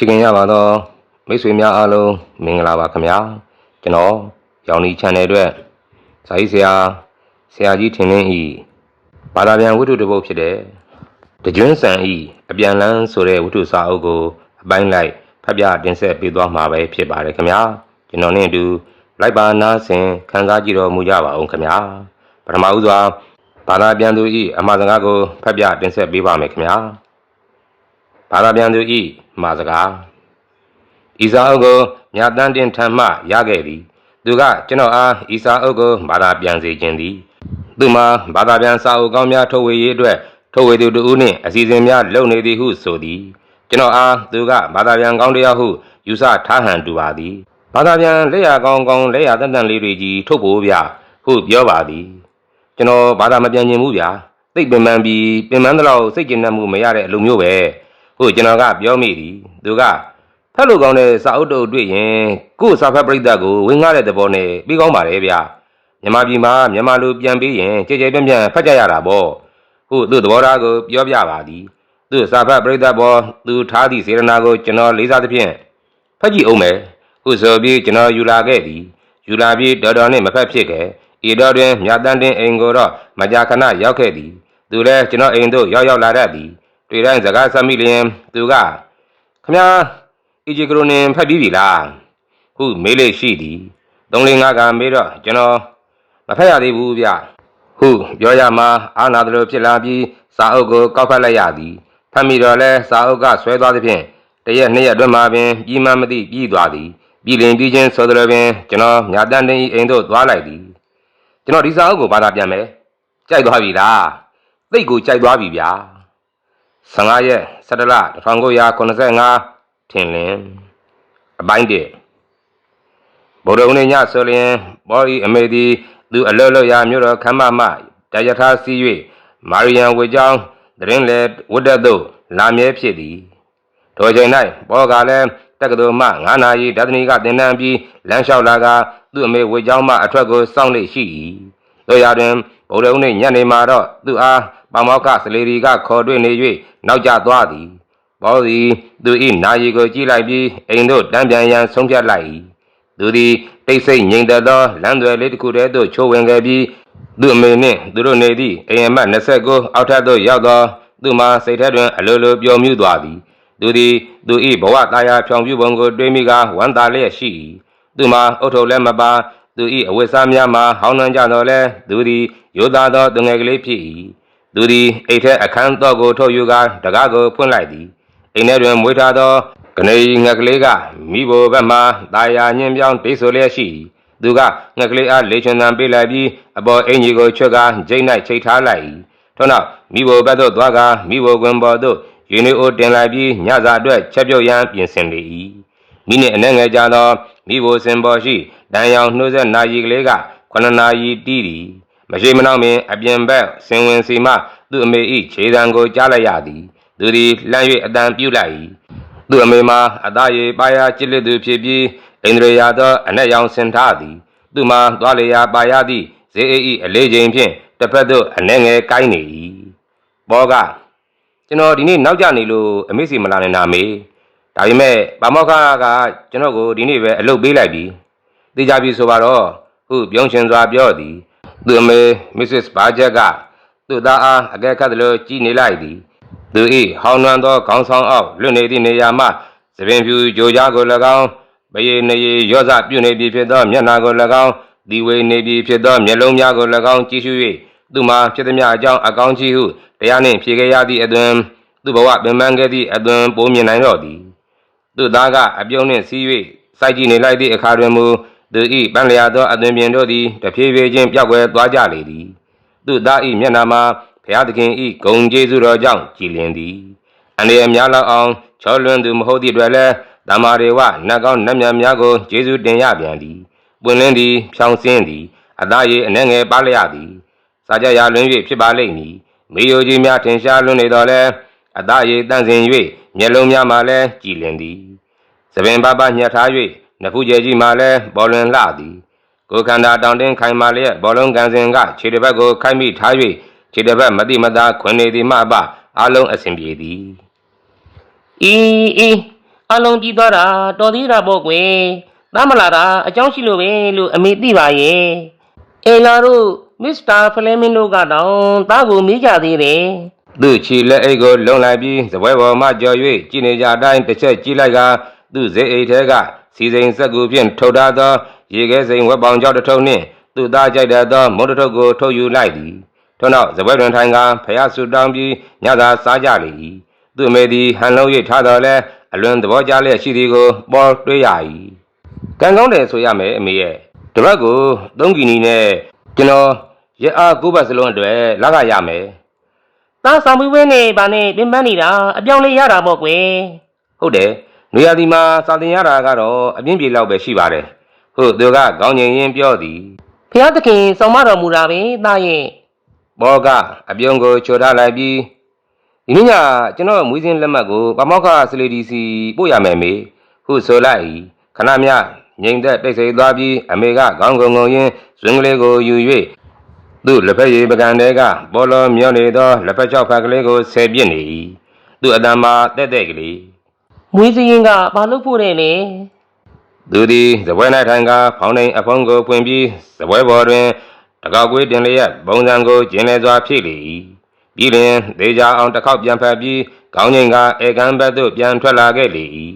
ချစ်ခင်ရပါသောမိတ်ဆွေများအားလုံးမင်္ဂလာပါခင်ဗျာကျွန်တော်ရောင်နီ channel အတွက်ဇာတိဆရာဆရာကြီးထင်လင်းဤဘာသာပြန်ဝတ္ထုတစ်ပုဒ်ဖြစ်တဲ့တကြွင်းဆန်ဤအပြန်လန်းဆိုတဲ့ဝတ္ထုစာအုပ်ကိုအပိုင်းလိုက်ဖတ်ပြတင်ဆက်ပေးသွားမှာပဲဖြစ်ပါတယ်ခင်ဗျာကျွန်တော်နဲ့အတူလိုက်ပါနားဆင်ခံစားကြည့်တော်မူကြပါအောင်ခင်ဗျာပထမဦးစွာဘာသာပြန်သူဤအမှားစကားကိုဖတ်ပြတင်ဆက်ပေးပါမယ်ခင်ဗျာဘာသာပြန်သူဤ မှာစကားဤစာအုပ်ကိုမြတ်တန်းတင်ထံမှရခဲ့သည် သူကကျွန်တော်အားဤစာအုပ်ကိုဘာသာပြန်စေခြင်းသည်သူမှာဘာသာပြန်စာအုပ်ကောင်းများထုတ်ဝေရေးအတွက်ထုတ်ဝေသူတူဦးနှင့်အစီအစဉ်များလုပ်နေသည်ဟုဆိုသည်ကျွန်တော်အားသူကဘာသာပြန်ကောင်းတရားဟုယူဆထားဟန်တူပါသည်ဘာသာပြန်လက်ရကောင်းကောင်းလက်ရတန်တန်လေးတွေကြီးထုတ်ဖို့ဗျဟုပြောပါသည် ကျွန်တော်ဘာသာမပြန်ခြင်းဘူးဗျာသိပ်ပင်ပန်းပြီးပင်ပန်းတလောက်စိတ်ကျဉ်တတ်မှုမရတဲ့အလိုမျိုးပဲ ဟုတ်ကျွန်တော်ကပြောမိသည်သူကဖက်လို့ကောင်းတဲ့စာအုပ်တုပ်တွေ့ရင်ကိုယ့်စာဖတ်ပရိသတ်ကိုဝင်ငှတဲ့သဘောနဲ့ပြီးကောင်းပါတယ်ဗျာမြန်မာပြည်မှာမြန်မာလူပြန်ပြီးရင်ကြည်ကြဲပြန့်ပြန့်ဖတ်ကြရတာပေါ့ဟုတ်သူ့သဘောထားကိုပြောပြပါသည်သူ့စာဖတ်ပရိသတ်ပေါ်သူထားသည့်စေရနာကိုကျွန်တော်လေးစားသဖြင့်ဖတ်ကြည့်အောင်မယ်ဟုတ်ဆိုပြီးကျွန်တော်ယူလာခဲ့သည်ယူလာပြီးတော်တော်နဲ့မဖက်ဖြစ်ခဲ့ဤတော်တွင်မြတ်တန်တင်အိမ်ကိုတော့မကြာခဏရောက်ခဲ့သည်သူလည်းကျွန်တော်အိမ်သို့ရောက်ရောက်လာတတ်သည် တွေ့တိုင်းစကားဆက်မိလျင်သူကခမညာအီဂျီကရိုနင်ဖတ်ပြီးပြီလားဟုမေးလေရှိသည်သုံးလေးငါးကမေးတော့ကျွန်တော်မဖတ်ရသေးဘူးဗျဟုပြောရမှာအာနာတလို့ဖြစ်လာပြီးစာအုပ်ကိုကောက်ဖတ်လိုက်ရသည်ဖတ်မိတော့လဲစာအုပ်ကဆွဲသွားသဖြင့်တရက်နှစ်ရက်အတွင်းမှာပင်ပြီးမှမသိပြီးသွားသည်ပြီးလင်ပြီးချင်းဆိုသလိုပင်ကျွန်တော်မြတ်တန်တင်၏အိမ်သို့သွားလိုက်သည်ကျွန်တော်ဒီစာအုပ်ကိုဘာသာပြန်မယ်ကြိုက်သွားပြီလားသိတ်ကိုကြိုက်သွားပြီဗျာ 15ရက်17လ1985ထင်လင်းအပိုင်းတည်းဗုဒ္ဓဦးနေညဆိုလျင်ဘောဤအမေသည်သူအလောလောရာမြို့တော်ခမ်းမမှတယထာစီ၍မာရီယံဝေကြောင်းတရင်လေဝတ်တတ်သို့လာမြဲဖြစ်သည်ထိုချိန်၌ဘောကလည်းတက္ကသိုလ်မှ9နာရီဒသနီကသင်တန်းပြီးလမ်းလျှောက်လာကသူ့အမေဝေကြောင်းမှအထွက်ကိုစောင့်လေ့ရှိ၏ တို့ရာတွင်ဗုဒ္ဓဦးနှင့်ညနေမှာတော့သူအားပမောက္ခစလေရီကခေါ်တွေ့နေ၍နောက်ကျသွားသည်ဘောသည်သူ၏နာယီကိုကြည့်လိုက်ပြီးအိမ်သို့တန်းပြန်ရန်ဆုံးဖြတ်လိုက်၏သူသည်တိတ်ဆိတ်ငြိမ်သက်သောလမ်းသွယ်လေးတစ်ခုတည်းသို့ချိုးဝင်ခဲ့ပြီးသူ့အမေနှင့်သူတို့နေသည့်အိမ်အမတ်29အောက်ထပ်သို့ရောက်သောသူမှာစိတ်ထဲတွင်အလိုလိုပျော်မြူးသွားသည်သူသည်သူ၏ဘဝတာယာဖြောင်ပြပုံကိုတွေးမိကဝမ်းသာလျက်ရှိ၏သူမှာအုတ်ထုပ်လည်းမပါ သူ၏အဝတ်စားများမှာဟောင်းနှံကြတော်လဲသူသည်ရိုးသားသောသူငယ်ကလေးဖြစ်၏သူသည်အိတ်ထဲအခန်းတော်ကိုထုတ်ယူကာတကားကိုဖွင့်လိုက်သည်အိမ်ထဲတွင်မွေးထားသောကနေငှက်ကလေးကမိဘဘက်မှတာယာညင်းပြောင်းတိတ်ဆိုလျက်ရှိ၏သူကငှက်ကလေးအားလေချွန်တံပေးလိုက်ပြီးအပေါ်အင်ကြီးကိုချွတ်ကာဂျိတ်၌ချိတ်ထားလိုက်၏ထို့နောက်မိဘဘက်သို့သွားကာမိဘကွင်ပေါ်သို့ယူနီအိုတင်လိုက်ပြီးညစာအတွက်ချက်ပြုတ်ရန်ပြင်ဆင်လေ၏မိနစ်အနည်းငယ်ကြာသောမိဘစင်ပေါ်ရှိ တန်ရောင်နှိုးဆက်နာရီကလေးက9နာရီတီးသည်မရှိမနှောင်ပင်အပြင်ဘက်ဆင်ဝင်စီမှသူ့အမေ၏ခြေတံကိုကြားလိုက်ရသည်သူသည်လှမ်း၍အတန်ပြုတ်လိုက်၏သူ့အမေမှာအသားရည်ပါရာကြစ်လက်သူဖြစ်ပြီးအိန္ဒြေယသောအနက်ရောင်ဆင်ထားသည်သူမှာသွားလေရာပါရသည့်ဇေအိ၏အလေးချိန်ဖြင့်တစ်ဖက်သို့အနှဲငယ်ကိုင်းနေ၏ဘောကကျွန်တော်ဒီနေ့နောက်ကျနေလို့အမေစီမလာနိုင်တာမေဒါပေမဲ့ဗမောက္ခကကျွန်တော်ကိုဒီနေ့ပဲအလုပ်ပေးလိုက်ပြီ သိကြပြီဆိုပါတော့ဟုပြုံးရှင်စွာပြောသည်သူအမေ Mrs. Budget ကသူ့သားအားအကဲခတ်သလိုကြည်နေလိုက်သည်သူ၏ဟောင်းနှံသောခေါင်းဆောင်အောက်လွတ်နေသည့်နေရာမှသပင်ဖြူကြိုကြားကို၎င်းပယေနေရီရောစပြုတ်နေပြီဖြစ်သောမျက်နှာကို၎င်းဒီဝေနေပြီဖြစ်သောမျက်လုံးများကို၎င်းကြည့်ရှု၍သူမှာဖြစ်သည်များအကြောင်းအကောင်းကြီးဟုတရားနှင့်ဖြေခဲ့ရသည့်အတွင်သူဘဝပင်ပန်းခဲ့သည့်အတွင်ပိုးမြင်နိုင်တော့သည်သူသားကအပြုံးနှင့်စီး၍စိုက်ကြည့်နေလိုက်သည့်အခါတွင်မူ သူ၏ပန်းလျာသောအသွင်ပြင်တို့သည်တဖြည်းဖြည်းချင်းပြောက်ကွယ်သွားကြလေသည်သူသား၏မျက်နှာမှာဘုရားသခင်၏ဂုဏ်ကျေးဇူးတော်ကြောင့်ကြည်လင်သည်အန္တရာယ်များလောက်အောင်ချောလွန်းသူမဟုတ်သည့်အတွက်လည်းဓမ္မာတွေဝနတ်ကောင်းနတ်မြတ်များကိုကျေးဇူးတင်ရပြန်သည်ပွင့်လင်းသည်ဖြောင်းစင်းသည်အသားရည်အနှဲငယ်ပါလျက်သည်စာကြရာလွန်း၍ဖြစ်ပါလိမ့်မည်မေယိုကြီးများထင်ရှားလွန်းနေတော်လဲအသားရည်တန့်စင်၍မျက်လုံးများမှလည်းကြည်လင်သည်သပင်ပပညှက်ထား၍ နဖူးကျဲကြီးမှလည်းပေါ်လွင်လှသည်ကိုယ်ခန္ဓာတောင်တင်းခိုင်မာလျက်ဘောလုံးကန်စင်ကခြေတစ်ဘက်ကိုခိုက်မိထား၍ခြေတစ်ဘက်မတိမသားခွင်နေသည်မှအပအလုံးအစဉ်ပြေသည်အီအီအလုံးကြီးသွားတာတော်သေးတာပေါ့ကွယ်သားမလာတာအကြောင်းရှိလို့ပဲလို့အမေသိပါရဲ့အေလာတို့မစ္စတာဖလဲမင်းတို့ကတော့သားကိုမေးကြသေးတယ်သူ့ခြေလက်အိတ်ကိုလုံလိုက်ပြီးစပွဲပေါ်မှကြော်၍ကြည်နေကြအတိုင်းတစ်ချက်ကြည့်လိုက်ကသူ့ဇေအိတ်ထဲက စီစိန်စက်ကူဖြင့်ထုတ်ထားသောရေခဲစိန်ဝက်ပေါင်ကြောက်တစ်ထုပ်နှင့်သူ့သားကြိုက်တတ်သောမုတ်တစ်ထုပ်ကိုထုတ်ယူလိုက်သည်ထို့နောက်စပွဲတွင်ထိုင်ကဖះဆူတောင်းပြီးညသာစားကြလေ၏သူ့အမေသည်ဟန်လုံး၍ထားတော်လဲအလွန်သဘောကျလျက်ရှိသည်ကိုပေါ်တွေ့ရ၏ကံကောင်းတယ်ဆိုရမယ်အမေရဲ့တပတ်ကို3ကီနီနဲ့ကျွန်တော်ရက်အား9ဘတ်စလုံးအတွက်လက်ကရမယ်သားဆောင်ပြီးဝဲနေပါနဲ့ပင်ပန်းနေတာအပြောင်းလေးရတာပေါ့ကွယ်ဟုတ်တယ်။ နွေရာသီမှာစာတင်ရတာကတော့အပြင်းပြေလောက်ပဲရှိပါတယ်။ဟုတ်သူကခေါင်းငင်ရင်ပြောသည်ဖះသခင်ဆောင်မတော်မူတာပဲသားရဲ့။ဘောကအပြုံးကိုချိုထားလိုက်ပြီးဒီနေ့ညကျွန်တော်မွေးစင်းလက်မှတ်ကိုပမောက္ခစလေဒီစီပို့ရမယ်မေ။ဟုတ်ဆိုလိုက်၏ခဏမြငိမ့်သက်တိတ်ဆိတ်သွားပြီးအမေကခေါင်းငုံငုံရင်းဇွင်ကလေးကိုယူ၍သူ့လက်ဖက်ရည်ပကံတဲကဘောလုံးမျောနေသောလက်ဖက်ချောက်ဖက်ကလေးကိုဆယ်ပြစ်နေ၏။သူ့အတန်မှာတက်တက်ကလေး မွေးစရင်ကဘာလို့ဖို့တဲ့လဲသူသည်စပွဲ၌ထိုင်ကဖောင်းနှိမ်အဖုံးကိုဖွင့်ပြီးစပွဲပေါ်တွင်တကောက်ကွေးတင်လျက်ပုံစံကိုကျင်းလဲစွာဖြည့်လေ၏ပြီးလျင်ဒေကြအောင်တစ်ခေါက်ပြန်ဖက်ပြီးခေါင်းငိမ်ကဧကန်ဘက်သို့ပြန်ထွက်လာခဲ့လေ၏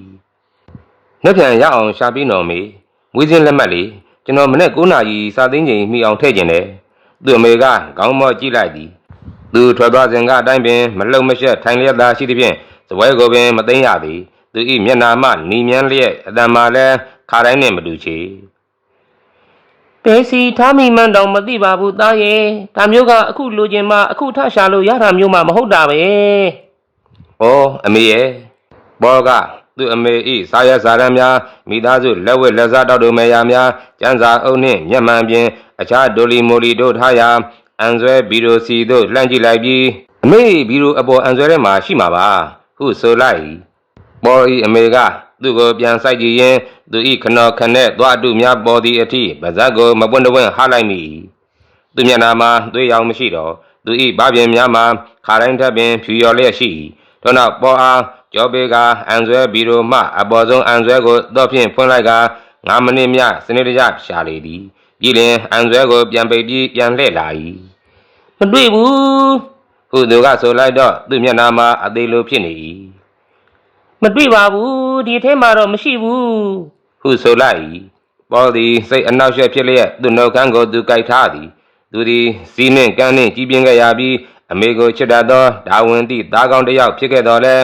နှစ်ပြန်ရအောင်ရှာပြီးတော်မီမွေးစင်းလက်မှတ်လေးကျွန်တော်မနေ့9နာရီစာသိန်းချိန်မိအောင်ထည့်ကျင်တယ်သူ့အမေကခေါင်းမော့ကြည့်လိုက်သည်သူထွက်သွားစဉ်ကအတိုင်းပင်မလှုပ်မရှက်ထိုင်လျက်သာရှိသည်ဖြင့်စပွဲကိုပင်မသိမ်းရသည် သူ၏မျက်နာမှနီမြန်းလျက်အတန်မှလည်းခါတိုင်းနှင့်မတူချေဘယ်စီထားမိမှန်းတောင်မသိပါဘူးသားရဲ့ဒါမျိုးကအခုလိုချင်မှအခုထရှာလို့ရတာမျိုးမှမဟုတ်တာပဲ။ဩအမေရဲ့ဘောကသူ့အမေဤစာရစာရမ်းများမိသားစုလက်ဝက်လက်စားတောက်တို့မေယာများကျန်းစာအုပ်နှင့်မျက်မှန်ပြင်အခြားဒိုလီမိုလီတို့ထားရာအန်ဆွဲဘီရိုစီတို့လှမ်းကြည့်လိုက်ပြီးအမေဘီရိုအပေါ်အန်ဆွဲထဲမှာရှိမှာပါဟုဆိုလိုက်၏ ဘောဤအမေကသူ့ကိုပြန်ဆိုင်ကြည့်ရင်သူဤခနောခနဲ့သွားအတုများပေါ်သည့်အထိပါဇက်ကိုမပွင့်တဝင့်ဟလိုက်မိ၏သူမျက်နာမှာသွေးရောင်မရှိတော့သူဤဘာပြင်များမှာခါတိုင်းထပ်ပင်ဖြူရော်လျက်ရှိ၏ထို့နောက်ပေါ်အားကျော်ပေကအန်ဆွဲဘီရိုမှအပေါ်ဆုံးအန်ဆွဲကိုတော့ဖြင့်ဖွင့်လိုက်က9မိနစ်မြစနစ်တကျရှာလေသည်ပြီးလင်အန်ဆွဲကိုပြန်ပိတ်ပြီးပြန်လှည့်လာ၏မတွေ့ဘူးဟုသူကဆိုလိုက်တော့သူ့မျက်နှာမှာအသေးလိုဖြစ်နေ၏ မတွေ့ပါဘူးဒီအထဲမှာတော့မရှိဘူးဟုဆိုလိုက်၏ပေါ်သည်စိတ်အနှောက်အယှက်ဖြစ်လျက်သူ့နှုတ်ခမ်းကိုသူကြိုက်ထားသည်သူသည်စီးနှင့်ကန်းနှင့်ကြီးပြင်းခဲ့ရပြီးအမေကိုချစ်တတ်သောဒါဝင်သည့်သားကောင်းတစ်ယောက်ဖြစ်ခဲ့တော်လဲ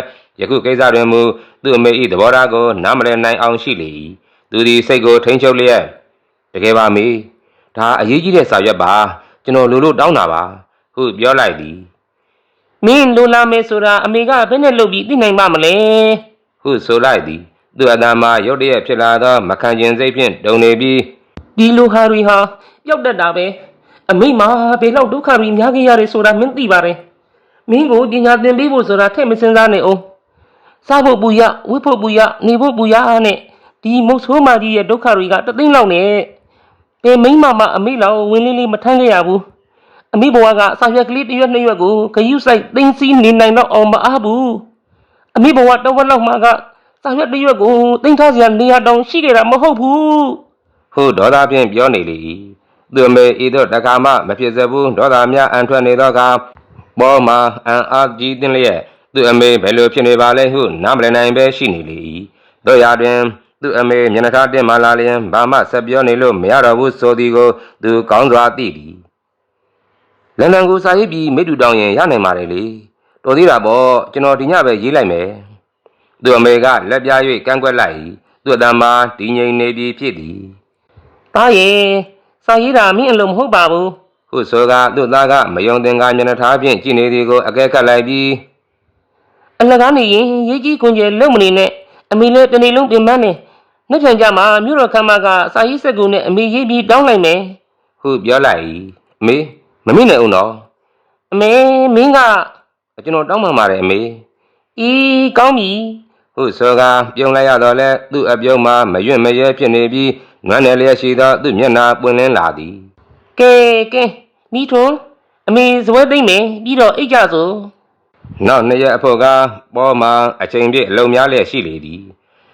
ယခုကိစ္စတွင်မူသူ့အမေ၏သဘောထားကိုနားမလည်နိုင်အောင်ရှိလေ၏သူသည်စိတ်ကိုထိန်ချုပ်လျက်တကယ်ပါမေဒါအရေးကြီးတဲ့စာရွက်ပါကျွန်တော်လိုလို့တောင်းတာပါဟုပြောလိုက်သည်မင်းလိုလာမယ်ဆိုတာအမေကဘယ်နဲ့လုပ်ပြီးသိနိုင်ပါမလဲ ဟုဆိုလိုက်သည်သူအတန်မှာရုတ်တရက်ဖြစ်လာသောမခံကျင်စိတ်ဖြင့်တုန်နေပြီးဒီလိုခါတွေဟာပျောက်တတ်တာပဲအမိမဘယ်လောက်ဒုက္ခတွေများခဲ့ရတယ်ဆိုတာမင်းသိပါတယ်မင်းကိုပညာသင်ပေးဖို့ဆိုတာထည့်မစင်စားနဲ့အောင်စားဖို့ပူရဝတ်ဖို့ပူရနေဖို့ပူရနဲ့ဒီမုတ်ဆိုးမကြီးရဲ့ဒုက္ခတွေကတသိန်းလောက်နဲ့ဘယ်မိမမအမိလောက်ဝင်းလေးလေးမထမ်းခဲ့ရဘူးအမိဘဝကစာရွက်ကလေးတစ်ရွက်နှစ်ရွက်ကိုဂယုစိုက်သိမ်းစည်းနေနိုင်တော့အောင်မအားဘူး အမိဘဝတစ်ဝက်လောက်မှကစာရွက်တစ်ရွက်ကိုသိမ်းထားစရာနေရာတောင်ရှိခဲ့တာမဟုတ်ဘူးဟုဒေါသဖြင့်ပြောနေလေ၏သူအမေဤသို့တခါမှမဖြစ်စဘူးဒေါသများအန်ထွက်နေသောအခါပေါ်မှာအန်အားကြီးတင်လျက်သူအမေဘယ်လိုဖြစ်နေပါလဲဟုနားမလည်နိုင်ပဲရှိနေလေ၏တို့ရာတွင်သူအမေမျက်နှာထားတင်မှလာလျင်ဘာမှဆက်ပြောနေလို့မရတော့ဘူးဆိုသည်ကိုသူကောင်းစွာသိသည်လန်ဒန်ကိုစာရေးပြီးမိတူတောင်းရင်ရနိုင်ပါတယ်လေ တော်သေးတာပေါ့ကျွန်တော်ဒီညပဲရေးလိုက်မယ်သူအမေကလက်ပြား၍ကန့်ကွက်လိုက်၏သူအတန်မှာတည်ငြိမ်နေပြီဖြစ်သည်။သားရဲ့စာရေးတာမင်းအလိုမဟုတ်ပါဘူးဟုဆိုကသူ့သားကမယုံသင်္ကာမျက်နှာထားဖြင့်ကြည့်နေသည်ကိုအကဲခတ်လိုက်ပြီး။အလကားနေရင်ရေးကြီးခွန်ကျယ်လုံမနေနဲ့အမေလည်းတနေ့လုံးပြင်ပန်းနေ။နှစ်ချံကြမှာမြို့တော်ခမ်းမကစာရေးစက်ကူနဲ့အမေရေးပြီးတောင်းလိုက်မယ်ဟုပြောလိုက်၏အမေမမိနဲ့ဦးနော်။အမေမင်းက ကျွန်တော်တောင်းပန်ပါတယ်အမေဤကောင်းပြီဟုဆိုကပြုံးလိုက်ရတော့လဲသူ့အပြုံးမှာမရွင့်မရဲဖြစ်နေပြီးနွမ်းနယ်လျက်ရှိသောသူ့မျက်နှာပွင့်လင်းလာသည်။ကဲကဲမိထွန်းအမေဇပွဲသိမ့်မယ်ပြီးတော့အိတ်ကြစို့နောက်နှစ်ရက်အဖို့ကပေါ်မှာအချိန်ပြည့်အလုံးများလျက်ရှိလေသည်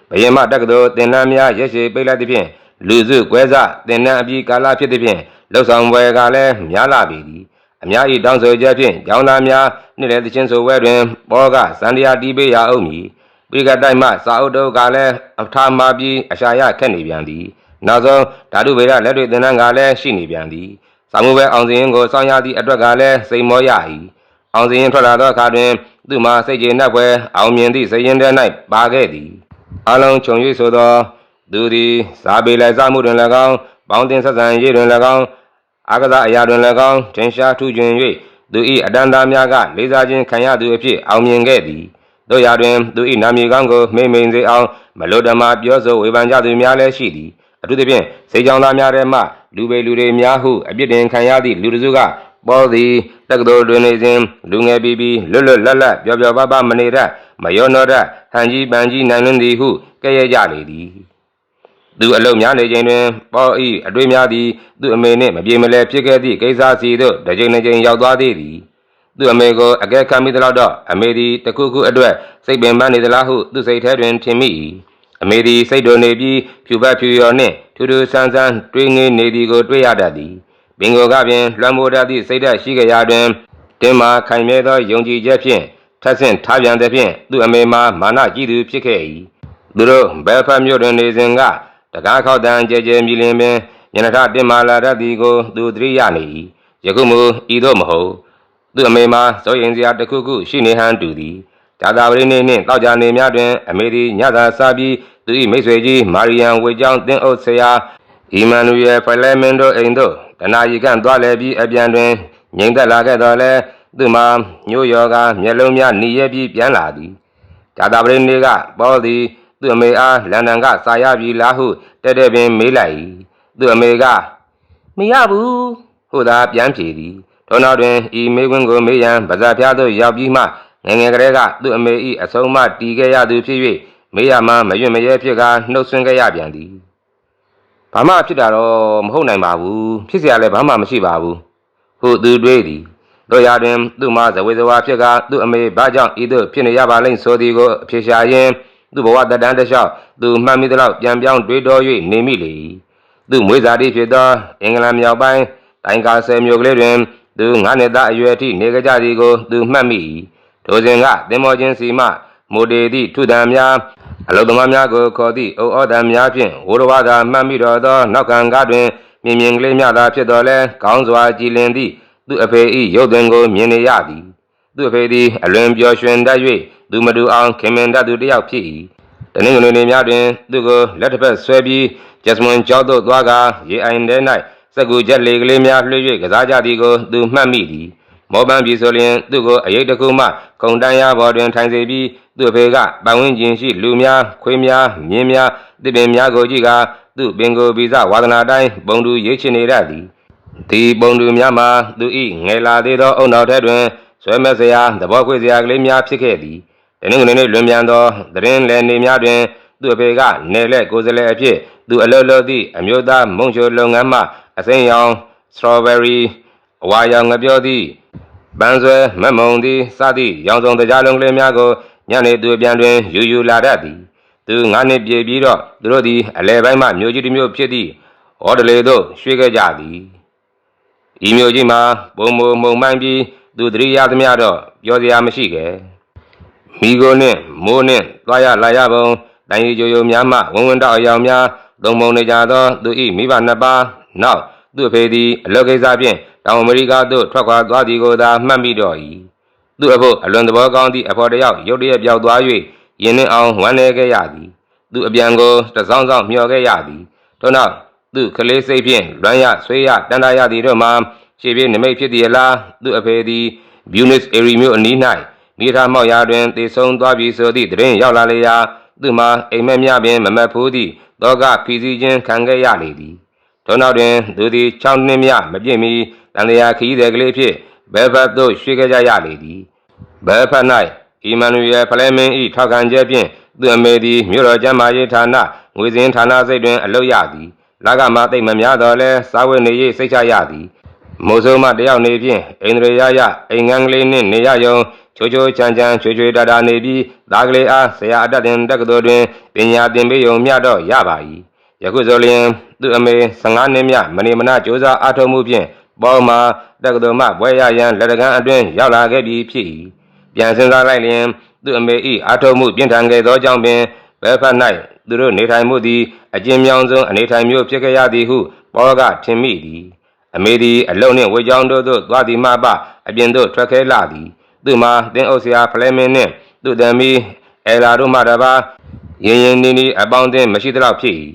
ဘယင်မတက္ကသိုလ်သင်တန်းများရက်ရှည်ပိတ်လိုက်သဖြင့်လူစုကွဲစသင်တန်းအပြီးကာလဖြစ်သဖြင့်လှုပ်ဆောင်ပွဲကလည်းများလာပေသည် အများ၏တောင်းဆိုချက်ဖြင့်ကျောင်းသားများနေ့လည်းတချင်းဆိုပွဲတွင်ပေါ်ကစန္ဒရာတီးပေးရအောင်မည်ပိကတိုက်မှစာအုပ်တို့ကလည်းအထာမာပြီးအရှာရခက်နေပြန်သည်နောက်ဆုံးဓာတုဗေဒလက်တွေသင်တန်းကလည်းရှိနေပြန်သည်စာမှုပဲအောင်စင်ကိုစောင့်ရသည့်အတွက်ကလည်းစိတ်မောရ၏အောင်စင်ထွက်လာသောအခါတွင်သူ့မှာစိတ်ကျေနပ်ပွဲအောင်မြင်သည့်စိတ်ရင်ထဲ၌ပါခဲ့သည်အလုံးခြုံ၍ဆိုသောသူသည်ဇာပေလိုက်စားမှုတွင်၎င်းပေါင်းတင်ဆက်ဆံရေးတွင်၎င်း အာကစားအရာတွင်၎င်းထင်ရှားထူးချွန်၍သူ၏အတန်တာများကလေးစားခြင်းခံရသူအဖြစ်အောင်မြင်ခဲ့သည်တို့ရာတွင်သူ၏နာမည်ကောင်းကိုမိမ့်မိန်စေအောင်မလိုတမာပြောဆိုဝေဖန်ကြသူများလည်းရှိသည်အထူးသဖြင့်စေချောင်းသားများထဲမှလူပေလူတွေများဟုအပြစ်တင်ခံရသည့်လူတစုကပေါ်သည်တက္ကသိုလ်တွင်နေစဉ်လူငယ်ပြီးပြီးလွတ်လွတ်လပ်လပ်ပျော်ပျော်ပါးပါးမနေတတ်မယောနောတတ်ဟန်ကြီးပန်ကြီးနိုင်လွန်းသည်ဟုကဲ့ရဲ့ကြလေသည် သူအလုတ်များနေချိန်တွင်ပေါ်ဤအတွေ့များသည်သူ့အမေနှင့်မပြေမလဲဖြစ်ခဲ့သည့်ကိစ္စစီသို့တစ်ချိန်တစ်ချိန်ရောက်သွားသေးသည်သူ့အမေကိုအကဲခတ်မိသလောက်တော့အမေသည်တစ်ခုခုအတွက်စိတ်ပင်ပန်းနေသလားဟုသူ့စိတ်ထဲတွင်ထင်မိ၏အမေသည်စိတ်တော်နေပြီးဖြူပတ်ဖြူရော်နှင့်ထူးထူးဆန်းဆန်းတွေးငေးနေသည်ကိုတွေ့ရတတ်သည်ဘင်ကိုကပင်လွှမ်းမိုးတတ်သည့်စိတ်ဓာတ်ရှိကြရာတွင်တင်းမာခိုင်မြဲသောယုံကြည်ချက်ဖြင့်ထပ်ဆင့်ထားပြန်သည်ဖြင့်သူ့အမေမှာမာနကြည့်သူဖြစ်ခဲ့၏သူတို့ဘယ်ဖက်မြို့တွင်နေစဉ်က တကားခောက်တန်ကြဲကြဲမြည်လင်ပင်ညနထတင်မာလာတတ်သည်ကို သူသတိရနေ၏ယခုမူဤသို့မဟုတ်သူအမေမှာစိုးရင်စရာတစ်ခုခုရှိနေဟန်တူသည်ဇာတာပရိနေနှင့်တောက်ကြနေများတွင် အမေသည်ညသာစားပြီးသူ၏မိတ်ဆွေကြီးမာရီယန်ဝေကျောင်းတင်းအုပ်ဆရာအီမန်နူယယ်ဖလဲမင်တို့အိမ်သို့တနာရီကန့်သွားလဲပြီးအပြန်တွင်ငြိမ်သက်လာခဲ့တော်လဲသူမှာညို့ယောကမျက်လုံးများหนีရဲပြီးပြန်လာသည်ဂျာတာပရိနေကပေါ်သည် သူ့အမေအားလန်ဒန်ကစာရပြီလားဟုတဲ့တဲ့ပင်မေးလိုက်၏သူ့အမေက မရဘူး ဟုသာပြန်ဖြေသည်ထို့နောက်တွင်ဤမေးခွန်းကိုမေးရန်ဗဇက်ဖျားသို့ရောက်ပြီးမှငယ်ငယ်ကလေးကသူ့အမေ၏အဆုံးအမတီးခဲ့ရသူဖြစ်၍မေးရမှမရွံ့မရဲဖြစ်ကနှုတ်ဆွင်းခဲ့ရပြန်သည်ဘာမှဖြစ်တာတော့မဟုတ်နိုင်ပါဘူးဖြစ်เสียလည်းဘာမှမရှိပါဘူးဟုသူတွေးသည်တို့ရာတွင်သူ့မှာဇဝေဇဝါဖြစ်ကသူ့အမေဘာကြောင့်ဤသို့ဖြစ်နေရပါလိမ့်ဆိုသည်ကိုအဖြစ်ရှာရင်း သူ့ဘဝတတန်းတစ်လျှောက်သူမှတ်မိသလောက်ပြန်ပြောင်းတွေးတော၍နေမိလေ၏သူ့မွေးစာတိဖြစ်သောအင်္ဂလန်မြောက်ပိုင်းတိုင်ကာဆယ်မြို့ကလေးတွင်သူငါးနှစ်သားအရွယ်ထိနေကြကြသည်ကိုသူမှတ်မိ၏ထိုစဉ်ကသင်္ဘောချင်းစီမှမိုတေသည့်ထုတံများအလုသမားများကိုခေါ်သည့်အိုဩဒံများဖြင့်ဝရဝါဒမှတ်မိတော်သောနောက်ခံကားတွင်မြင်မြင်ကလေးများသာဖြစ်တော်လဲကောင်းစွာကြည်လင်သည့်သူ့အဖေ၏ရုပ်သွင်းကိုမြင်နေရသည်သူ့အဖေသည်အလွန်ပျော်ရွှင်တတ်၍ သူမတူအောင်ခင်မင်တတ်သူတစ်ယောက်ဖြစ်၏တနင်္ဂနွေနေ့များတွင် သူကိုလက်တစ်ဖက်ဆွဲပြီးဂျက်စမွန်ကျောက်သို့သွားကာရေအိုင်ထဲ၌စက်ကူချက်လေကလေးများလွှဲ၍ကစားကြသည်ကိုသူမှတ်မိသည်မောပန်းပြီဆိုလျင်သူကိုအရေးတစ်ခုမှခုံတန်းရပေါ်တွင်ထိုင်စေပြီးသူ့အဖေကပတ်ဝန်းကျင်ရှိလူများခွေးများမြင်းများတစ်ပင်များကိုကြည့်ကာသူ့ပင်ကိုယ်ဗီဇဝါဒနာတိုင်းပုံတူရိတ်ချင်နေတတ်သည်ဒီပုံသူများမှာသူဤငယ်လာသေးသောအုံနောက်ထဲတွင်ဆွဲမဲ့စရာသဘောခွေစရာကလေးများဖြစ်ခဲ့သည် တနင်္ဂနွေနေ့လွန်ပြန်သောသတင်းလည်နေများတွင်သူ့အဖေကနေလက်ကိုယ်စလဲအဖြစ်သူအလုလုသည့်အမျိုးသားမုံချိုလုပ်ငန်းမှအစိမ်းရောင်စထရောဘယ်ရီအဝါရောင်ငပြောသည့်ပန်းဆွဲမက်မုံသည်စသည့်ရောင်စုံတရားလုံးကလေးများကိုညနေသူပြန်တွင်ယူယူလာတတ်သည်သူငါးနှစ်ပြည့်ပြီးတော့သူတို့သည်အလဲပိုင်းမှမြို့ကြီးတစ်မြို့ဖြစ်သည့်ဟော်ဒလေသို့ရွှေ့ခဲ့ကြသည်ဤမျိုးကြီးမှာပုံမုံမုံမှန်ပြီးသူတရိယာသမျှတော့ပြောစရာမရှိခဲ့ မိကိုနှင့်မိုးနှင့်သွားရလာရပုံတိုင်ရီကြိုယိုများမှဝင်ဝင်တောက်အယောင်များသုံးပုံနေကြသောသူ၏မိဘနှစ်ပါးနောက်သူ့အဖေသည်အလောကိစ္စဖြင့်တောင်အမေရိကသို့ထွက်ခွာသွားသည်ကိုသာမှတ်မိတော့၏သူ့အဖို့အလွန်သဘောကောင်းသည့်အဖော်တစ်ယောက်ရုတ်တရက်ပြောက်သွား၍ယင်းနှင့်အောင်ဝမ်းနည်းခဲ့ရသည်သူအပြန်ကိုတစောင်းစောင်းမျှော်ခဲ့ရသည်ထို့နောက်သူကလေးစိတ်ဖြင့်လွမ်းရဆွေးရတန်တာရသည်တို့မှာရှေ့ပြေးနမိတ်ဖြစ်သည်လားသူအဖေသည် Buenos Aires မြို့အနီး၌ မိထားမောက်ရာတွင်တည်ဆုံသွားပြီဆိုသည့်သတင်းရောက်လာလေရာသူမှာအိမ်မက်များပင်မမတ်ဖိုးသည့်တောကဖီစီခြင်းခံခဲ့ရလေသည်ထို့နောက်တွင်သူသည်6နှစ်မြမပြည့်မီတန်တရာခီးတဲ့ကလေးဖြစ်ဘဲဖတ်သို့ရွှေ့ခဲ့ကြရလေသည်ဘဲဖတ်၌အီမန်နူယယ်ဖလဲမင်း၏ထောက်ခံချက်ဖြင့်သူအမေသည်မြို့တော်ကျမ်းမာရေးဌာနငွေစင်းဌာနစိတ်တွင်အလုပ်ရသည်လကမှာတိတ်မများတော့လဲစားဝတ်နေရေးစိတ်ချရသည်မိုးဆိုးမတယောက်နေဖြင့်အိန္ဒြေရရအိမ်ငန်းကလေးနှင့်နေရယုံ ချိုချိုချမ်းချမ်းချွေချွေတာတာနေပြီးသားကလေးအားဆရာအတတ်တင်တက္ကသိုလ်တွင်ပညာသင်ပေးုံမျှတော့ရပါ၏ယခုဆိုလျှင်သူ့အမေ15နှစ်မြမနေမနာကြိုးစားအားထုတ်မှုဖြင့်ပေါ်မှာတက္ကသိုလ်မှဘွဲရရန်လက်တကန်းအတွင်းရောက်လာခဲ့ပြီးဖြစ်၏ပြန်စဉ်းစားလိုက်လျင်သူ့အမေ၏အားထုတ်မှုပြင်းထန်ခဲ့သောကြောင့်ပင်ဘယ်ဖက်၌သူတို့နေထိုင်မှုသည်အကျဉ်းမြောင်းဆုံးအနေထိုင်မျိုးဖြစ်ခဲ့ရသည်ဟုပေါ်ကထင်မိသည်အမေသည်အလုံနှင့်ဝေချောင်းတို့သို့သွားသည်မှပအပြင်သို့ထွက်ခဲလာသည် သူမှာတင်းအုပ်ဆရာဖလဲမင်းနှင့်သူ့သမီးအဲလာတို့မှတပါရင်ရင်နီနီအပေါင်းအသင်းမရှိသလောက်ဖြစ်၏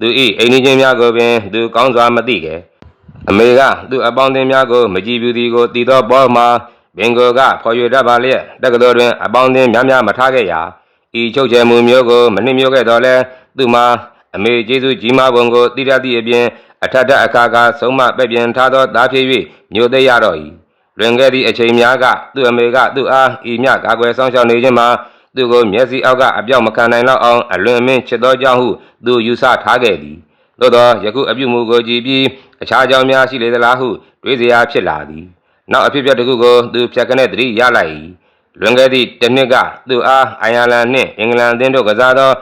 သူ၏အိမ်နီးချင်းများကိုပင်သူကောင်းစွာမသိခဲ့အမေကသူ့အပေါင်းအသင်းများကိုမကြည့်ဘူးသည်ကိုတည်သောပေါ်မှာဘင်ကိုကဖော်ရွေတတ်ပါလျက်တက္ကသိုလ်တွင်အပေါင်းအသင်းများများမထားခဲ့ရာဤချုပ်ချယ်မှုမျိုးကိုမနှိမ့်မျိုးခဲ့တော့လဲသူမှာအမေကျေးဇူးကြီးမားပုံကိုတည်တတ်သည့်အပြင်အထက်ထက်အခါကဆုံးမပဲ့ပြင်ထားသောသားဖြစ်၍မျိုးသိရတော့၏ လွန်ခဲ့သည့်အချိန်များကသူ့အမေကသူ့အားဤမြကာကွယ်ဆောင်ရှောက်နေခြင်းမှာသူ့ကိုမျက်စိအောက်ကအပြောက်မခံနိုင်တော့အောင်အလွန်အမင်းချစ်သောကြောင့်ဟုသူယူဆထားခဲ့သည်သို့သောယခုအပြုမူကိုကြည့်ပြီးအခြားကြောင့်များရှိလေသလားဟုတွေးစရာဖြစ်လာသည်နောက်အဖြစ်အပျက်တစ်ခုကိုသူဖြတ်ကနေသတိရလိုက်၏လွန်ခဲ့သည့်တစ်နှစ်ကသူ့အားအိုင်ယာလန်နှင့်အင်္ဂလန်အသင်းတို့ကစားသော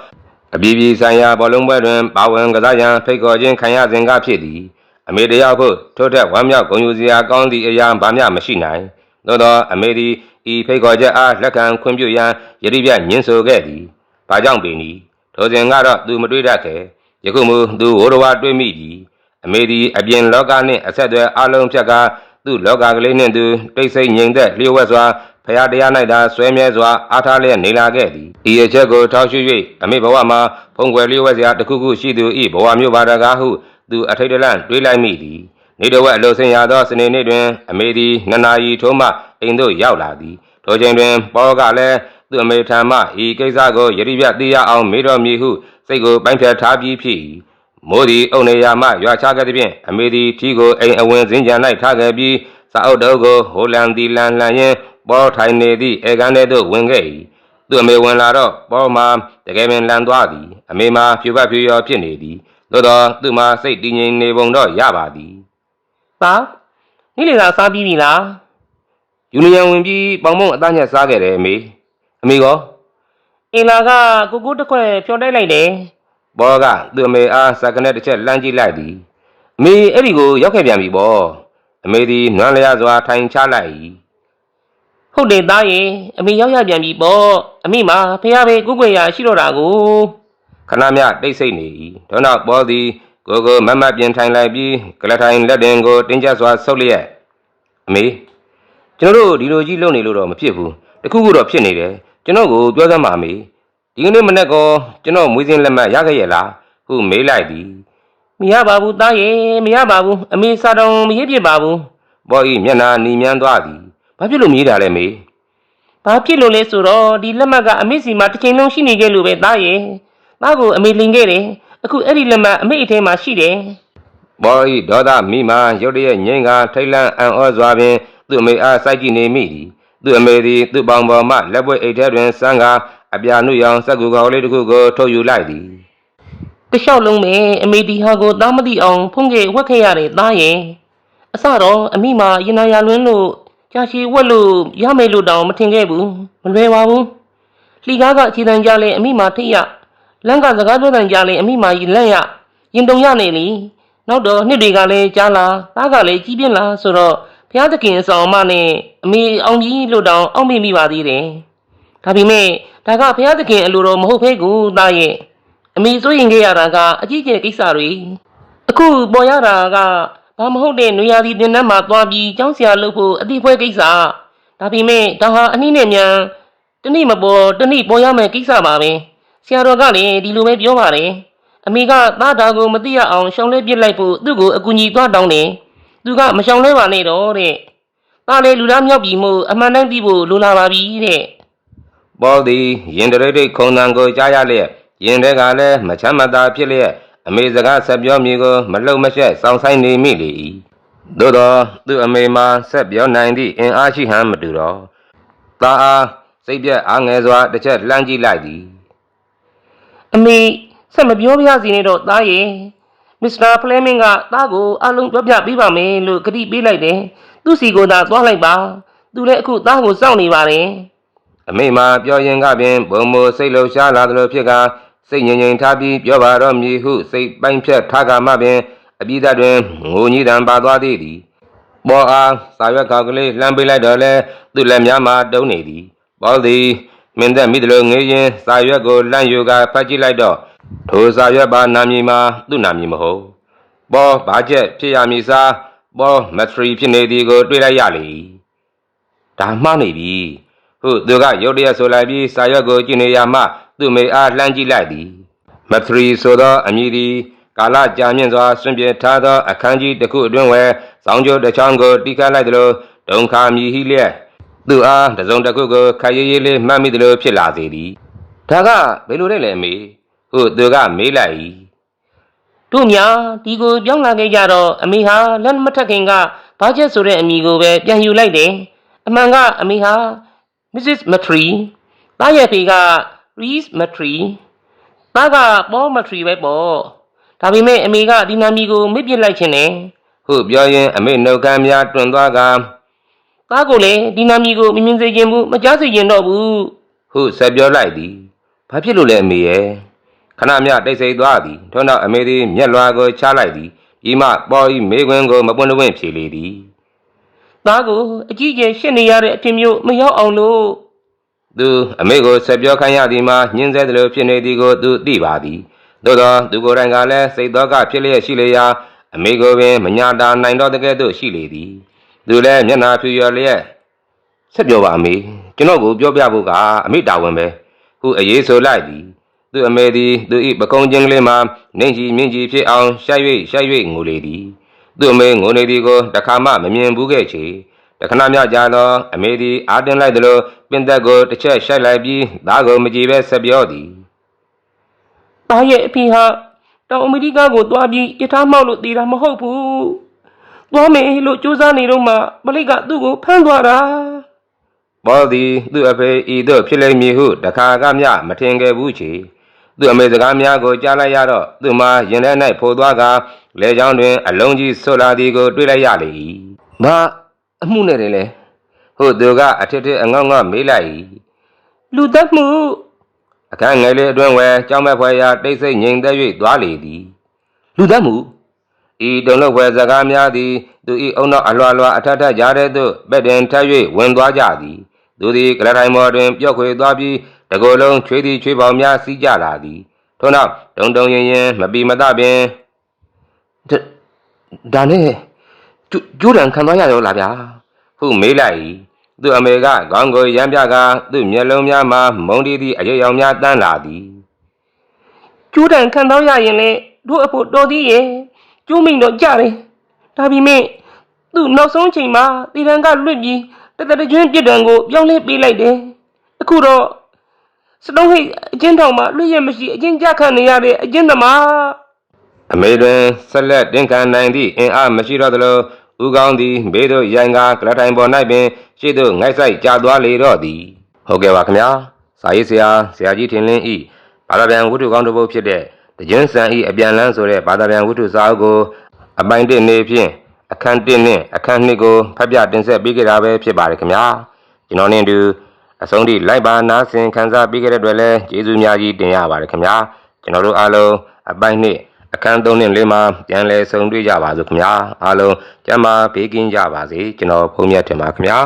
အပြည်ပြည်ဆိုင်ရာဘောလုံးပွဲတွင်ပါဝင်ကစားရန်ဖိတ်ခေါ်ခြင်းခံရစဉ်ကဖြစ်သည် အမေတယောက်ဖို့ထို့ထက်ဝမ်းမြောက်ဂုဏ်ယူစရာကောင်းသည့်အရာဘာမျှမရှိနိုင်သို့သောအမေသည်ဤဖိတ်ခေါ်ချက်အားလက်ခံခွင့်ပြုရန်ယတိပြတ်ညှင်းဆိုခဲ့သည်ဘာကြောင့်ပင်ဤထိုစဉ်ကတော့သူမတွေးတတ်ခဲ့ယခုမူသူဝိုးတော်ဝါတွေးမိသည်အမေသည်အပြင်လောကနှင့်အဆက်အသွယ်အလုံးဖြတ်ကာသူ့လောကကလေးနှင့်သူတိတ်ဆိတ်ငြိမ်သက်လျှို့ဝှက်စွာဖရာတရား၌သာဆွဲမြဲစွာအားထားလျက်နေလာခဲ့သည်ဤအချက်ကိုထောက်ရှု၍အမေဘဝမှာဖုံကွယ်လျှို့ဝှက်စရာတစ်ခုခုရှိသူဤဘဝမျိုးပါတကားဟု သူအထိတ်တလန့်တွေးလိုက်မိသည်နေတော်ဝက်အလိုဆင်ရသောစနေနေ့တွင် အမေသည်နှစ်နာရီထိုးမှအိမ်သို့ရောက်လာသည်ထိုချိန်တွင်ပေါကလည်းသူ့အမေထံမှဤကိစ္စကိုယတိပြတ်သိရအောင်မေးတော်မည်ဟုစိတ်ကိုပိုင်းဖြတ်ထားပြီးဖြစ်၏မိုးသည်အုန်နေရာမှရွာချခဲ့သဖြင့်အမေသည်ထီကိုအိမ်အဝင်စင်ကြံ၌ထားခဲ့ပြီးစာအုပ်တုပ်ကိုဟိုလန်ဒီလန်လှန်ရင်းပေါ်ထိုင်နေသည့်အေကန်ထဲသို့ဝင်ခဲ့၏သူ့အမေဝင်လာတော့ပေါ်မှာတကယ်ပင်လန်သွားသည်အမေမှာဖြူပတ်ဖြူရောဖြစ်နေသည် သို့သောသူမှာစိတ်တည်ငြိမ်နေပုံတော့ရပါသည်။ပါနေ့လေကစားပြီးပြီလားယူနီယံဝင်ပြီးပေါင်မုံအသားညက်စားခဲ့တယ်အမေအမေကော။အင်လာကကိုကိုတစ်ခွက်ဖြော်တိုက်လိုက်တယ်ဘောကသူ့အမေအားစကနဲ့တစ်ချက်လှမ်းကြည့်လိုက်သည်အမေအဲ့ဒီကိုရောက်ခဲ့ပြန်ပြီပေါ့အမေသည်နွမ်းလျားစွာထိုင်ချလိုက်၏။ဟုတ်တယ်သားရဲ့အမေရောက်ရပြန်ပြီပေါ့။အမေမှာဖះပဲကိုကိုွယ်ရရှိတော့တာကို ခဏမြတိတ်ဆိတ်နေ၏ထို့နောက်ဘောသည်ကိုကိုမတ်မတ်ပြင်ထိုင်လိုက်ပြီးကလထိုင်လက်တင်ကိုတင်းကျပ်စွာဆုပ်လျက်အမေကျွန်တော်တို့ဒီလိုကြီးလုပ်နေလို့တော့မဖြစ်ဘူးတခုခုတော့ဖြစ်နေတယ်ကျွန်တော်ကိုပြောစမ်းပါအမေဒီကနေ့မနေ့ကကျွန်တော်မွေးစင်းလက်မှတ်ရခဲ့ရဲ့လားဟုမေးလိုက်သည်။မရပါဘူးသားရဲ့မရပါဘူးအမေစာတောင်မရဖြစ်ပါဘူးဘောဤမျက်နှာနီမြန်းသွားသည်ဘာဖြစ်လို့မေးတာလဲမေ။ဘာဖြစ်လို့လဲဆိုတော့ဒီလက်မှတ်ကအမေစီမှာတစ်ချိန်လုံးရှိနေခဲ့လို့ပဲသားရဲ့။ သားကိုအမေလင်ခဲ့တယ်။အခုအဲ့ဒီလက်မှတ်အမေအထဲမှာရှိတယ်။ဘောဤဒေါသမိမှရုတ်တရက်ငိမ့်ကထိတ်လန့်အံ့ဩစွာပင်သူ့အမေအားစိုက်ကြည့်နေမိသည်သူ့အမေသည်သူ့ပေါင်ပေါ်မှလက်ပွေအိတ်ထဲတွင်စမ်းကာအပြာနုရောင်စက်ကူကောင်လေးတစ်ခုကိုထုတ်ယူလိုက်သည်တစ်လျှောက်လုံးပဲအမေဒီဟာကိုသားမသိအောင်ဖုံးခဲ့ဝက်ခဲ့ရတဲ့သားရဲ့အစတော့အမိမှာရင်နာရလွန်းလို့ကြာရှည်ဝက်လို့ရမယ်လို့တောင်မထင်ခဲ့ဘူးမလွယ်ပါဘူးလှီကားကအခြေတန်ကြလဲအမိမှာထိတ်ရ လန့်ကစကားပြောတန်ကြလဲအမိမှာရင်လက်ရရင်တုံရနေလေနောက်တော့နှစ်တွေကလည်းကြားလာသားကလည်းကြီးပြင်းလာဆိုတော့ဘုရားသခင်အဆောင်အမနဲ့အမေအောင်ကြီးလို့တောင်အောက်မေ့မိပါသေးတယ်ဒါပေမဲ့ဒါကဘုရားသခင်အလိုတော်မဟုတ်ဖဲကိုသားရဲ့အမေစိုးရင်ခဲ့ရတာကအကြီးကျယ်ကိစ္စတွေအခုပေါ်ရတာကဘာမဟုတ်တဲ့နွေရာသီတင်တန်းမှာသွားပြီးကျောင်းဆရာလုပ်ဖို့အတိဖွဲကိစ္စဒါပေမဲ့ဒါဟာအနည်းနဲ့မြန်တနေ့မပေါ်တနေ့ပေါ်ရမယ်ကိစ္စပါပဲ ဆရာတော်ကလည်းဒီလိုပဲပြောပါတယ်အမေကသားတာကိုမသိရအောင်ရှောင်းလဲပစ်လိုက်ဖို့သူ့ကိုအကူအညီသွားတောင်းတယ်သူကမရှောင်လဲပါနဲ့တော့တဲ့သားလေလူသားမြောက်ပြီမို့အမှန်တမ်းသိဖို့လိုလာပါပြီတဲ့ဘောသည်ရင်တရိတ်ရိတ်ခုံတန်ကိုကြားရလျက်ရင်ထဲကလည်းမချမ်းမသာဖြစ်လျက်အမေစကားဆက်ပြောမည်ကိုမလှုပ်မရှက်စောင့်ဆိုင်နေမိလေ၏သို့သောသူ့အမေမှာဆက်ပြောနိုင်သည့်အင်အားရှိဟန်မတူတော့သာအားစိတ်ပြက်အားငယ်စွာတစ်ချက်လှမ်းကြည့်လိုက်သည် အမေဆက်မပြောပြစီနဲ့တော့သားရဲ့မစ္စတာဖလဲမင်းကသားကိုအလုံးပြောပြပေးပါမယ်လို့ကတိပေးလိုက်တယ်သူ့စီကိုသာသွားလိုက်ပါသူလည်းအခုသားကိုစောင့်နေပါတယ်အမိမာပြောရင်ကပင်ဘုံမိုစိတ်လှရှားလာသလိုဖြစ်ကစိတ်ငြိမ်ငြိမ်ထားပြီးပြောပါတော့မည်ဟုစိတ်ပိုင်းဖြတ်ထားကမှပင်အပိဓာတွင်ငိုကြီးတံပါသွားသေးသည်ပေါ်အားစာရွက်ကောက်ကလေးလှမ်းပေးလိုက်တော့လဲသူ့လက်များမှာတုံးနေသည်ပေါ်သည် မင်းသက်မိသလိုငေးရင်စာရွက်ကိုလန့်ယူကဖတ်ကြည့်လိုက်တော့ထိုစာရွက်ပါနာမည်မှာသူ့နာမည်မဟုတ်ပေါ်ဘာချက်ဖြစ်ရမည်စားပေါ်မက်ထရီဖြစ်နေသည်ကို တွေ့လိုက်ရလေ၏ဒါမှားနေပြီဟုတ်သူကရုတ်တရက်ဆိုလိုက်ပြီးစာရွက်ကိုကြည့်နေရမှသူ့မိအားလှမ်းကြည့်လိုက်သည်မထရီဆိုသောအမည်သည်ကာလကြာမြင့်စွာဆွန့်ပစ်ထားသောအခန်းကြီးတစ်ခုအတွင်းဝယ်စောင်းကျိုးတစ်ချောင်းကိုတီးခတ်လိုက်သလိုဒုံခါမြည်ဟိလျက် သူအားတစ်စုံတစ်ခုကိုခက်ရည်ရည်လေးမှတ်မိသလိုဖြစ်လာစေသည်ဒါကဘယ်လိုလဲလဲအမေဟုတ်သူကမေးလိုက်၏တို့များဒီကိုပြောင်းလာခဲ့ကြတော့အမေဟာလက်မထက်ခင်ကဘာချက်ဆိုတဲ့အမည်ကိုပဲပြန်ယူလိုက်တယ်အမှန်ကအမေဟာ Mrs. Matry တားရဲ့ဖေက Reese Matry တားက Paul Matry ပဲပေါ့ဒါပေမဲ့အမေကဒီနာမည်ကိုမေ့ပစ်လိုက်ခြင်းနဲ့ဟုတ်ပြောရင်အမေနှုတ်ခမ်းများတွင်သွားက တားကိုလည်းဒီနာမည်ကိုမမြင်စေခြင်းဘူးမကြားစေခြင်းတော့ဘူးဟုတ်ဆက်ပြောလိုက်သည်ဘာဖြစ်လို့လဲအမေရဲ့ခဏမြတိတ်ဆိတ်သွားသည်ထို့နောက်အမေသည်မျက်လွှာကိုချလိုက်သည်ဒီမှပေါ်ဤမေခွင်းကိုမပွင့်တဝင့်ဖြေလေသည်တားကိုအကြီးအကျယ်ရှင်းနေရတဲ့အဖြစ်မျိုးမရောက်အောင်လို့သူအမေကိုဆက်ပြောခိုင်းရသည်မှာညှင်းဆဲသလိုဖြစ်နေသည်ကိုသူသိပါသည်သို့သောသူကိုယ်တိုင်ကလည်းစိတ်သောကဖြစ်လျက်ရှိလေရာအမေကိုပင်မညာတာနိုင်တော့တကဲ့သို့ရှိလေသည် သူလည်းမျက်နှာဖြူလျော်လျက်ဆက်ပြောပါအမေကျွန်တော်ကိုပြောပြဖို့ကအမေတာဝန်ပဲဟုအရေးဆိုလိုက်သည်သူအမေသည်သူ၏ပကုံးချင်းကလေးမှာနှင်းကြီးမြင့်ကြီးဖြစ်အောင်ရှိုက်၍ရှိုက်၍ငိုလေသည်သူအမေငိုနေသည်ကိုတခါမှမမြင်ဘူးခဲ့ချေတခဏမြကြာတော့အမေသည်အာတင်လိုက်သလိုပင်သက်ကိုတစ်ချက်ရှိုက်လိုက်ပြီးသားကိုမကြည့်ပဲဆက်ပြောသည်တားရဲ့အဖေဟာတောင်အမေရိကကိုသွားပြီးယထာမောက်လို့တည်တာမဟုတ်ဘူး သွားမယ်လို့ကြိုးစားနေတော့မှမလိတ်ကသူ့ကိုဖမ်းသွားတာပေါ်သည်သူ့အဖေဤသို့ဖြစ်လိမ့်မည်ဟုတခါကမျှမထင်ခဲ့ဘူးချေသူ့အမေစကားများကိုကြားလိုက်ရတော့သူ့မှာရင်ထဲ၌ဖိုသွားကလေချောင်းတွင်အလုံးကြီးဆွလာသည်ကိုတွေ့လိုက်ရလေ၏ဘာအမှုနဲ့တယ်လေဟုတ်သူကအထစ်ထစ်အငေါငေါမေးလိုက်၏လူသက်မှုအခန်းငယ်လေးအတွင်းဝဲကြောင်းမဲ့ဖွယ်ရာတိတ်ဆိတ်ငြိမ်သက်၍သွားလေသည်လူသက်မှု ဤတုံလို့ဖွယ်စကားများသည် သူဤအုံနောက်အလွာလွာအထက်ထက်ကြားတဲ့သို့ဘက်တင်ထပ်၍ဝင်သွားကြသည်သူသည်ကလထိုင်မော်တွင်ပြော့ခွေသွားပြီးတကိုယ်လုံးချွေးသည်ချွေးပေါင်များစီးကြလာသည်ထို့နောက်တုံတုံရင်ရင်မပီမတပင်ဒါနဲ့ကျိုးတံခံသွားရရောလားဗျာဟုမေးလိုက်၏သူအမေကခေါင်းကိုရမ်းပြကသူ့မျက်လုံးများမှာမုံတီးသည့်အရေးရောင်များတန်းလာသည်ကျိုးတန်ခံတော့ရရင်လေတို့အဖို့တော်သေးရဲ့ ကျိုးမိန်တော့ကြတယ်ဒါပေမဲ့သူ့နောက်ဆုံးချိန်မှာတည်တံကလွတ်ပြီးတတတကျွန်းပြစ်ဒဏ်ကိုပြောင်းလဲပေးလိုက်တယ်အခုတော့စတုံးဟိတ်အကျဉ်းထောင်မှာလွတ်ရမရှိအကျဉ်းကြခံနေရတဲ့အကျဉ်းသမားအမေတွင်ဆက်လက်တင်ခံနိုင်သည့်အင်အားမရှိတော့သလိုဥကောင်းသည်ဘေးသို့ရိုင်ကားကလထိုင်ပေါ်၌ပင်ရှေ့သို့ငိုက်ဆိုင်ကျသွားလေတော့သည်ဟုတ်ကဲ့ပါခင်ဗျာစာရေးဆရာဆရာကြီးထင်လင်းဤဘာသာပြန်ဝတ္ထုကောင်းတစ်ပုဒ်ဖြစ်တဲ့ တကျင်းဆန်ဤအပြန်လန်းဆိုတဲ့ဘာသာပြန်ဝတ္ထုစာအုပ်ကိုအပိုင်းတစ်နေဖြင့်အခန်း1နဲ့အခန်း2ကိုဖတ်ပြတင်ဆက်ပေးကြတာပဲဖြစ်ပါတယ်ခင်ဗျာကျွန်တော်နဲ့အတူအဆုံးထိလိုက်ပါနားဆင်ခန်းစားပေးကြတဲ့အတွက်လည်းကျေးဇူးများကြီးတင်ရပါတယ်ခင်ဗျာကျွန်တော်တို့အားလုံးအပိုင်းနှစ်အခန်း3နဲ့4မှာပြန်လည်ဆုံတွေ့ကြပါစို့ခင်ဗျာအားလုံးကျမ်းမာဘေးကင်းကြပါစေကျွန်တော်ဖုန်းမြတ်တင်ပါခင်ဗျာ